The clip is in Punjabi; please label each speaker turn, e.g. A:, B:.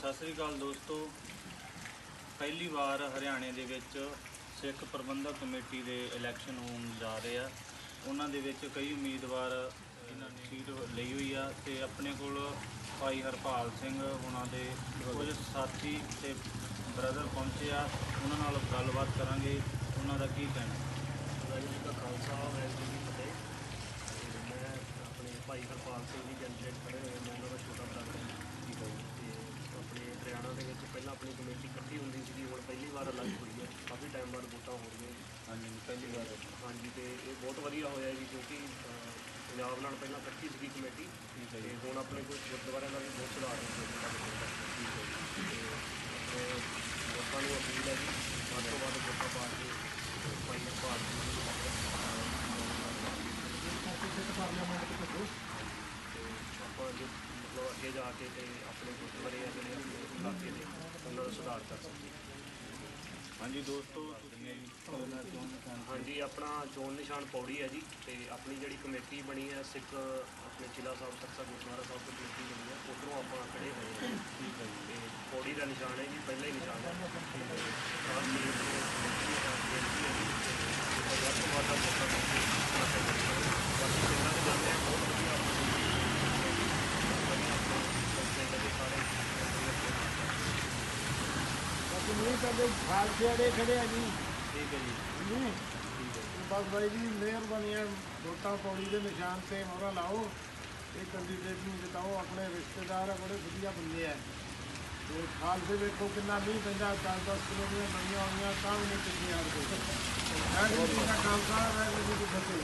A: ਸਤਿ ਸ੍ਰੀ ਅਕਾਲ ਦੋਸਤੋ। ਪਹਿਲੀ ਵਾਰ ਹਰਿਆਣੇ ਦੇ ਵਿੱਚ ਸਿੱਖ ਪ੍ਰਬੰਧਕ ਕਮੇਟੀ ਦੇ ਇਲੈਕਸ਼ਨ ਹੋਣ ਜਾ ਰਹੇ ਆ। ਉਹਨਾਂ ਦੇ ਵਿੱਚ ਕਈ ਉਮੀਦਵਾਰ ਇਹਨਾਂ ਨੇ ਸੀਟ ਲਈ ਹੋਈ ਆ ਤੇ ਆਪਣੇ ਕੋਲ ਭਾਈ ਹਰਪਾਲ ਸਿੰਘ ਉਹਨਾਂ ਦੇ ਕੁਝ ਸਾਥੀ ਤੇ ਬ੍ਰਦਰ ਪਹੁੰਚੇ ਆ। ਉਹਨਾਂ ਨਾਲ ਗੱਲਬਾਤ ਕਰਾਂਗੇ। ਉਹਨਾਂ ਦਾ ਕੀ ਕਹਿਣਾ?
B: ਵਾਹਿਗੁਰੂ ਜੀ ਕਾ ਖਾਲਸਾ, ਵਾਹਿਗੁਰੂ ਜੀ ਕੀ ਫਤਿਹ। ਤੇ ਮੈਂ ਆਪਣੇ ਭਾਈ ਹਰਪਾਲ ਸਿੰਘ ਜੀ ਕੈਂਡੀਡੇਟ ਖੜੇ ਹੋਏ ਮੈਂ ਉਹਨਾਂ ਦਾ ਛੋਟਾ ਭਰਾ ਹਾਂ ਠੀਕ ਹੈ ਤੇ ਆਪਣੇ ਹਰਿਆਣਾ ਦੇ ਵਿੱਚ ਪਹਿਲਾਂ ਆਪਣੀ ਕਮੇਟੀ ਇਕੱਠੀ ਹੁੰਦੀ ਸੀਗੀ ਹੁਣ ਪਹਿਲੀ ਵਾਰ ਅਲੱਗ ਹੋਈ ਹੈ। ਕਾਫੀ ਟਾਈਮ ਬਾਅਦ ਵੋਟਾਂ ਹੋ ਰਹੀਆਂ ਜੀ।
A: ਹਾਂਜੀ ਪਹਿਲੀ ਵਾਰ
B: ਹਾਂਜੀ ਤੇ ਇਹ ਬਹੁਤ ਵਧੀਆ ਹੋਇਆ ਜੀ ਕਿਉਂਕਿ ਅਹ, ਪੰਜਾਬ ਨਾਲ ਪਹਿਲਾਂ ਇਕੱਠੀ ਸੀਗੀ ਕਮੇਟੀ।
A: ਠੀਕ ਹੈ
B: ਤੇ
A: ਜੀ।
B: ਹੁਣ ਆਪਣੇ ਕੋਈ ਗੁਰਦੁਆਰਿਆਂ ਦਾ ਵੀ ਬਹੁਤ ਸੁਧਾਰ ਹੋ ਗਿਆ ਜੀ ਠੀਕ ਹੈ ਜੀ। ਤੇ ਆਪਣੇ ਲੋਕਾਂ ਨੂੰ ਅਪੀਲ ਹੈ ਜੀ ਵੱਧ ਤੋਂ ਵੱਧ ਵੋਟਾਂ ਪਾ ਕੇ ਜੀ ਤੇ ਆਪਾਂ ਅੱਗੇ ਮਤਲਬ ਅੱਗੇ ਜਾ ਕੇ ਤੇ ਆਪਣੇ ਗੁਰਦੁਆਰੇ ਆ ਜਿਹੜੇ ਆਪਣੇ ਇਲਾਕੇ ਦੇ ਉਹਨਾਂ ਦਾ ਸੁਧਾਰ ਕਰ ਸਕੀਏ
A: ਹਾਂਜੀ ਦੋਸਤੋ ਤੁਸੀਂ
B: ਹਾਂਜੀ ਆਪਣਾ ਚੋਣ ਨਿਸ਼ਾਨ ਪੌੜੀ ਹੈ ਜੀ ਤੇ ਆਪਣੀ ਜਿਹੜੀ ਕਮੇਟੀ ਬਣੀ ਹੈ ਸਿੱਖ ਆਪਣੇ ਜ਼ਿਲ੍ਹਾ ਸਾਹਿਬ ਸਰਸਾ ਗੁਰਦੁਆਰਾ ਸਾਹਿਬ ਤੋਂ ਕਮੇਟੀ ਬਣੀ ਹੈ। ਉਧਰੋਂ ਆਪਾਂ ਖੜੇ ਹੋਏ ਹਾਂ।
A: ਠੀਕ ਹੈ ਜੀ।
B: ਪੌੜੀ ਦਾ ਨਿਸ਼ਾਨ ਹੈ ਜੀ ਪਹਿਲਾ ਹੀ ਨਿਸ਼ਾਨ ਹੈ ਤੇ ਖਾਸ ਤੌਰ ਤੇ ਕਮੇਟੀ ਦਾ ਬੇਨਤੀ ਹੈ ਜੀ ਤੇ ਵੱਧ ਤੋਂ ਵੱਧ ਆਪਾਂ ਬਾਕੀ ਪਿੰਡਾਂ ਦੇ ਜਾਂਦੇ ਆ ਬਹੁਤ ਵਧੀਆ ਆਪਣੀ ਵਧੀਆ ਆਪਣੇ ਪਿੰਡ ਦੇ ਸਾਰੇ
C: ਅਸੀਂ ਨਹੀਂ ਕਰਦੇ ਖਾਲਸੇ ਵਾਲੇ ਖੜੇ ਆ ਜੀ?
A: ਠੀਕ ਹੈ ਜੀ।
C: ਨਹੀਂ
A: ਠੀਕ ਹੈ ਜੀ।
C: ਬਸ ਬਾਈ ਜੀ ਮਿਹਰਬਾਨੀ ਹੈ ਵੋਟਾਂ ਪੌੜੀ ਦੇ ਨਿਸ਼ਾਨ ਤੇ ਮੋਹਰਾ ਲਾਓ। ਇਹ ਕੈਂਡੀਡੇਟ ਨੂੰ ਜਿਤਾਓ ਆਪਣੇ ਰਿਸ਼ਤੇਦਾਰ ਆ ਬੜੇ ਵਧੀਆ ਬੰਦੇ ਆ। ਤੇ ਖਾਲਸੇ ਵੇਖੋ ਕਿੰਨਾ ਮੀਂਹ ਪੈਂਦਾ 10-10 ਕਿਲੋਮੀਟਰ ਬਣੀਆਂ ਹੋਈਆਂ ਤਾਂ ਵੀ ਨਹੀਂ ਵਾਹਿਗੁਰੂ ਜੀ ਦਾ ਖਾਲਸਾ ਵਾਹਿਗੁਰੂ ਜੀ ਫਤਿਹ